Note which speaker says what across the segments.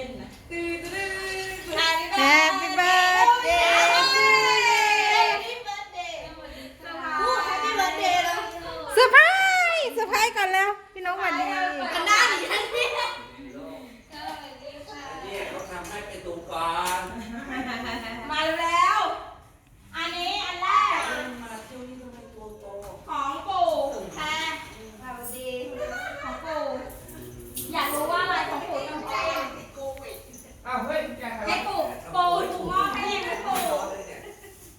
Speaker 1: ล่นนะ
Speaker 2: Happy birthday
Speaker 1: พูด Happy birthday แล้ว
Speaker 2: เซอร์ไพรส์เซอร์ไพรส์ก่อนแล้ว พี่น้องหวันดี
Speaker 1: กันด้านนี้ทั้งนี้
Speaker 3: เนี่ยเขาทำให้ไปดูก่อน
Speaker 1: มาแล้ว อันนี้อันแรก
Speaker 3: มาเที่ยวนี่ทำไมตัวโต
Speaker 1: ของปู่แพรสวัสดี ของปู่ อยากรู้ว่าอะไรของปู่ต้องแจ้ง
Speaker 4: อ้าวเฮ้ยแก
Speaker 1: ให้ปู่ปู่ปู่มอบให้เองไหมปู่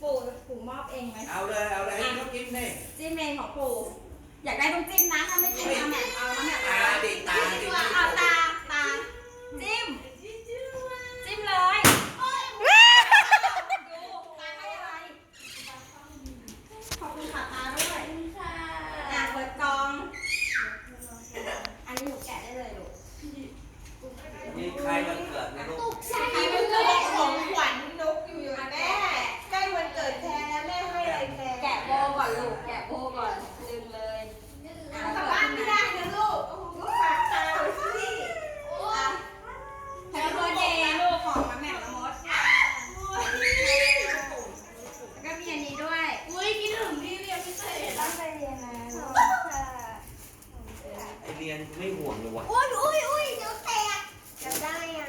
Speaker 1: ปู่ปู่มอบเองไหม
Speaker 3: เอาเลยเอาเลยให้เขากินนี่
Speaker 1: จิ้มเองของปู่ อยาก ได้ต้องจิ้มนะถ้าไม่จิ้มเอาแหม่เอาแล้วแหม่
Speaker 3: ตาดิตาดิ
Speaker 1: เอาตาตา จิ้ม จิ้มเลย ดูตาให้อะไร ขอบคุณค่ะตาด้วยอะเปิดกล่อง อันนี้หนูแกะได้เลยลูก
Speaker 3: นี่ใครวันเกิดนะลูก
Speaker 1: ใช่มันเกิดของขวัญนกอยู่อยู่แม่
Speaker 5: ใกล้วันเกิดแทนแล้วแม่ให้อะไรแทน
Speaker 1: แกะโบก่อนลูก แกะโบก่อนดึงเลยอะ
Speaker 5: กลับบ้านไม่ได้นะลูกโอ้โหฝากตาไว้สิ
Speaker 1: แฮปปี้เบิร์ดเดย์ลูกของมาแหม่มละมดแล้วก็มีอันนี้ด้วย
Speaker 5: อุ้ยคิดถึงพี่เรียนพิเศษตั้งใจเรียนนะค่ะ
Speaker 3: ไอเรียนไม่ห่วงเลยวะ
Speaker 5: อุ้ยอุ้ยอุ้ยเดี๋ยวแตกจำได้อะ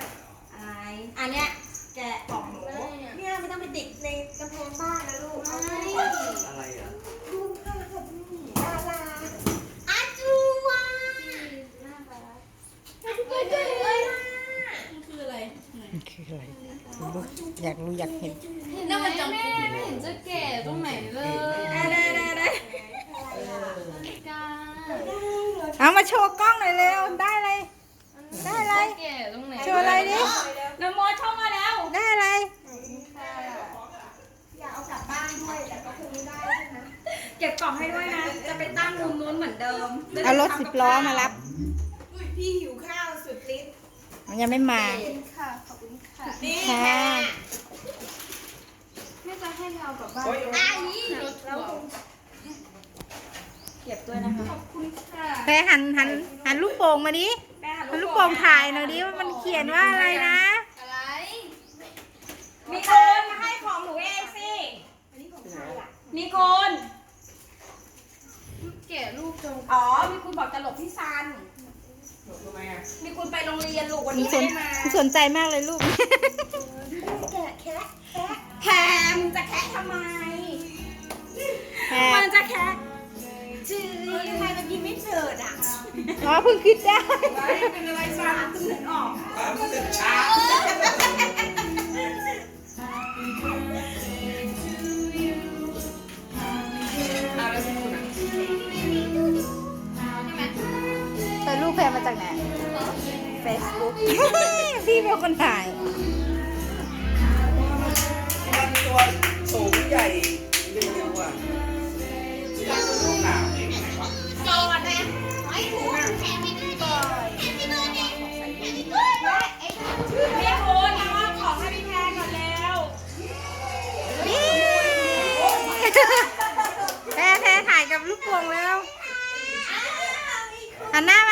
Speaker 1: อะไร อันเนี้ยแกะกล่องหนู
Speaker 5: เนี่ยไม่ต้องไปติดในกำแพงบ้านนะลูกเอาไป
Speaker 3: อะไรอะ
Speaker 5: ดูค่ะค่ะนี่ดาราอาจูวาแฮปปี้เบิร์ดเดย์เลยนะ
Speaker 1: คืออะไร
Speaker 2: มันคืออะไรอยากรู้อยากเห็น
Speaker 1: นั่นมันจะ
Speaker 6: แม่ไม่เห็นจะแก่ตรงไหนเลย
Speaker 1: ได้ได้ได้ได้
Speaker 6: กา
Speaker 2: เอามาโชว์กล้องหน่อยเร็วได้อะไรได้อะไร
Speaker 6: แก่ตรงไหน
Speaker 2: โชว์อะไรดิ
Speaker 1: น้ำมดเข้ามาแล้ว
Speaker 2: ได้อะไร
Speaker 5: อยากเอากลับบ้านด้วยแต่ก็คงไม่ได้ใช่ไหม
Speaker 1: เก็บกล่องให้ด้วยนะ จะไปตั้งมุมนู้นเหมือนเดิม
Speaker 2: เอารถสิบล้อมารับ
Speaker 5: อุ้ยพี่หิวข้าวสุดฤทธิ์
Speaker 2: มันยังไม่มา
Speaker 5: ค่ะ ขอบคุณค่ะ นี่
Speaker 2: ค่ะ
Speaker 5: ค่ะ
Speaker 6: ไม่จะให้เรากลับบ้าน
Speaker 5: อะนี่
Speaker 6: รถ
Speaker 5: แล้ว
Speaker 6: ทัวร์
Speaker 1: เก็บด้วยนะคะ
Speaker 6: ขอบคุณค่ะ
Speaker 2: แพ้หันหันหันลูกโป่งมาดิ
Speaker 1: แม่หัน
Speaker 2: หันลูกโป่งถ่ายหน่อยดิว่ามันเขียนว่าอะไรนะ
Speaker 6: อะไร
Speaker 1: มีคนมาให้ของหนูเองสิ
Speaker 5: อันนี้ของใครอะ
Speaker 1: มีคน
Speaker 6: แก่ลูกจน
Speaker 1: อ๋อมีคุณบอกจะหลบพี่ซัน
Speaker 4: ทำไมอะ
Speaker 1: มีคุณไปโรงเรียนลูกวัน
Speaker 2: มี
Speaker 1: นี้
Speaker 2: ส
Speaker 1: ไม่
Speaker 2: น
Speaker 1: ได้มา
Speaker 2: สนใจมากเลยลูก
Speaker 5: แกะแคะแคะ
Speaker 1: แพมงจะแคะทำไม
Speaker 2: แพ้
Speaker 1: มันจะแคะ
Speaker 5: จืดทำไมมันกินไม่เถิดอะ
Speaker 2: อ๋อเพิ่งคิดได้
Speaker 1: เป็นอะไรซันตึงนึกออก
Speaker 3: ความรู้สึกช้า
Speaker 4: แต่
Speaker 2: รูปแพรมาจากไหน Facebook พี่เป็นคนถ่าย
Speaker 3: มันตัวสูงใหญ่เร็วอะอยากจะดูหนาวเองไหนวะ
Speaker 5: โดนนะไอ้หูแฮปปี้เบิร์ดเดย์แฮปปี้เบิร์ดเดย์แฮปปี้เบิร์ดเดย์ไอ้
Speaker 1: พี่คุณมามอบของให้พี่แพรก่อนแล้ว
Speaker 2: แพ้แพ้ถ่ายกับลูกโป่งแล้วหันหน้ามา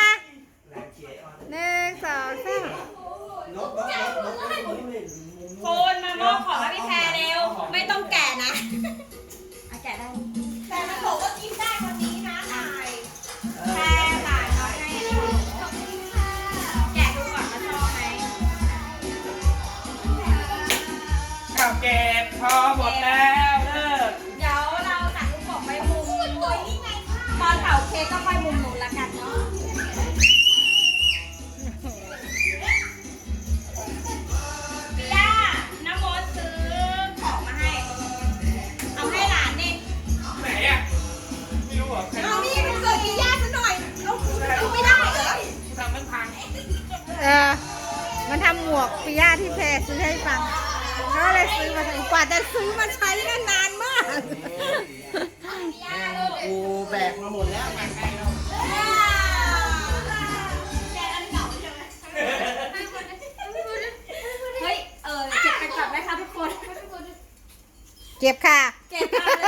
Speaker 3: เก็
Speaker 1: บพอหม
Speaker 4: ดแล้วเลิก
Speaker 1: เดี๋ยวเราจัดลูกโป่งไปมุมตอนเป่าเค้กก็ค่อยมุมหนูละกันเนาะย่าน้ำมดซื้อของมาให้ เอาให้หลานนี่
Speaker 4: ไหนอะไม่รู้เหรอใคร
Speaker 5: เอานี่มันเกิดกี่ย่าซะหน่อยเอาคุณดูไม่ได้เหรอ
Speaker 4: ทำมันพัง
Speaker 2: เออ มันทำหมวกปิยาที่แพรซื้อให้ฟัง ก็เลยซื้อมาถึงกว่าจะซื้อมาใช้ก็นานมาก
Speaker 3: กูแบกมาหมดแล้วมาใกล้แล้ว
Speaker 1: เฮ้ย เออเก็บไปก่อนไหมคะทุกคน
Speaker 2: เก็บค่ะ
Speaker 1: เก็บมาเลย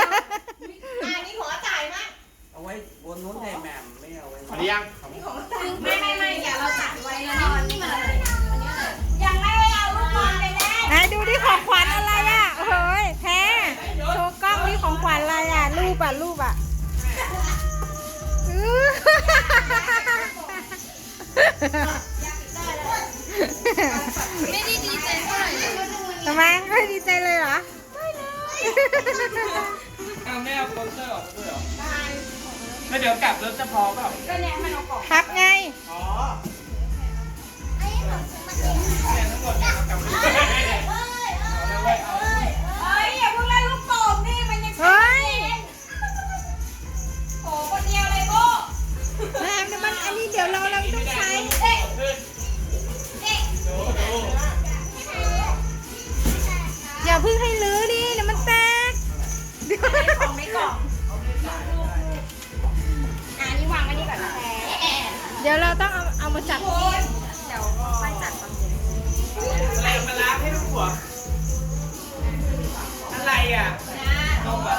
Speaker 5: อ่านี่ของอาจ่ายมั้ย
Speaker 3: เอาไว้บนนู้นให้แหม่มไม่เอาไว้
Speaker 4: ขอหรือยัง
Speaker 5: นี่ของ
Speaker 1: ไม่ไม่ไม่อย่าเราจัดไว้แล้วนอนนี่มันอย่า
Speaker 2: ไม่
Speaker 6: ได้ดีใจเท่าไหร่เลย
Speaker 2: ทำไมไม่ดีใจเลยเหรอ
Speaker 5: เอาแม่เอาโปสเตอร์รอกด้วยหรอแล้วเดี๋ยวกลับรถจะพอเปล่า
Speaker 1: ก็เนี่ยมันเอากอง
Speaker 2: พับไง
Speaker 5: อ๋อ
Speaker 7: เนี่
Speaker 5: ยทั้งหมดเนี่ยกลับ
Speaker 7: เดี๋
Speaker 1: ยวเรา
Speaker 2: ต้อง
Speaker 1: เอา
Speaker 2: เอามาจับ
Speaker 1: เดี๋ยวค่อยจับตอนเย็น
Speaker 5: อะไรมาล้างให้ลูกหัวอะไรอะ
Speaker 1: เอา
Speaker 5: แบบ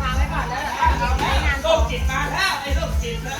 Speaker 1: วางไว้ก่อนแล้วเห
Speaker 5: รอ โรคจิตมาแล้วไอ้โรคจิตนะ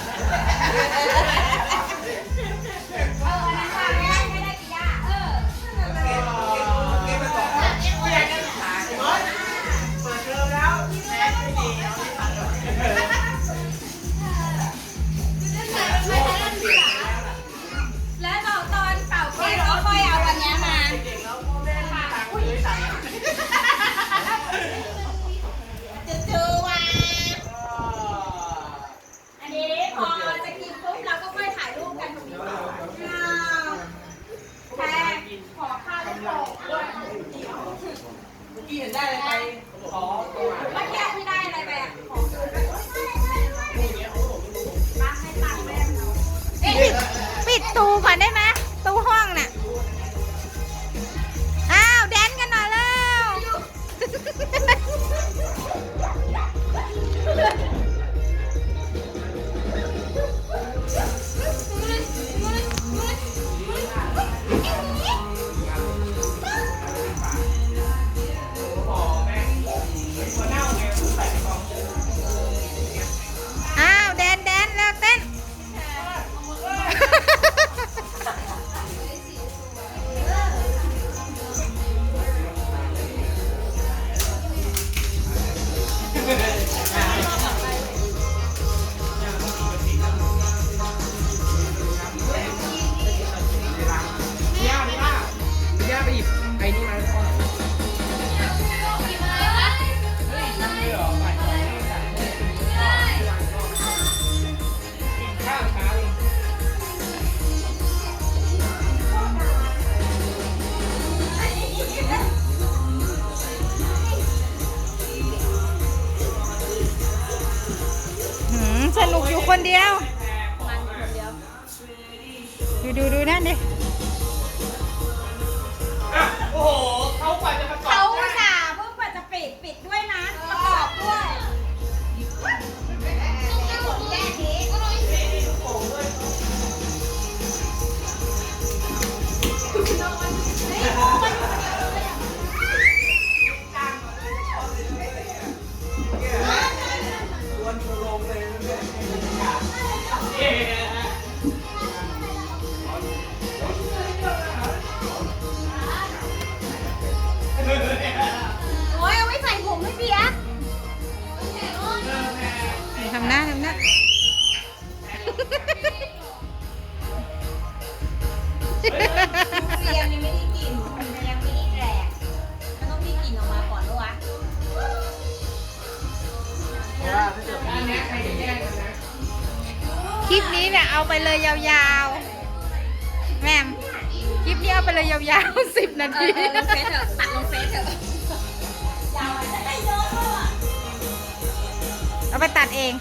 Speaker 1: กี้เห็
Speaker 4: นได้อะไรไปขอตัว
Speaker 1: คนเดี
Speaker 2: ยว ดูดูดูนั่นดิ
Speaker 5: โอ้โห เขากว่าจะ
Speaker 1: มา เอา
Speaker 2: ไปเลยยาวๆ แม่คลิปนี้เอาไปเลยยาวๆสิบนาที
Speaker 1: ตัดลงเฟซเถอะเอา
Speaker 2: ไปตัดเอง